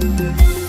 พ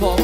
ด้วย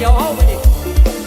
Yo, already.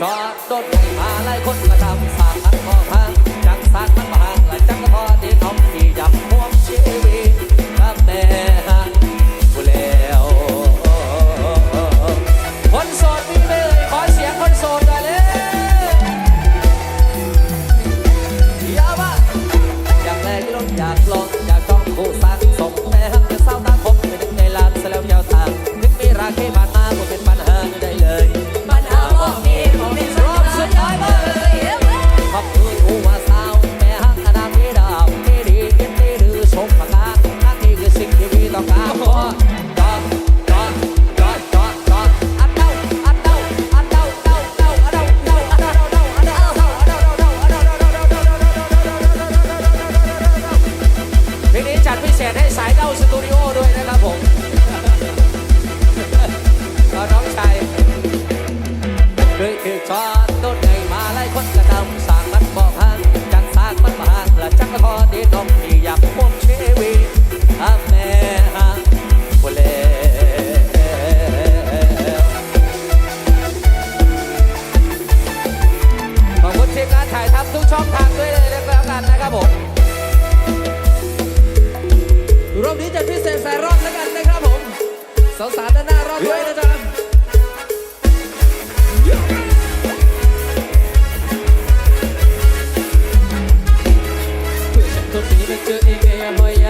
จอดดถหลายคนก็ทำ สาวสาวด้านหน้ารอบด้วยนะจ๊ะเพื่อฉันต้องมีและเจอเองไงไมยา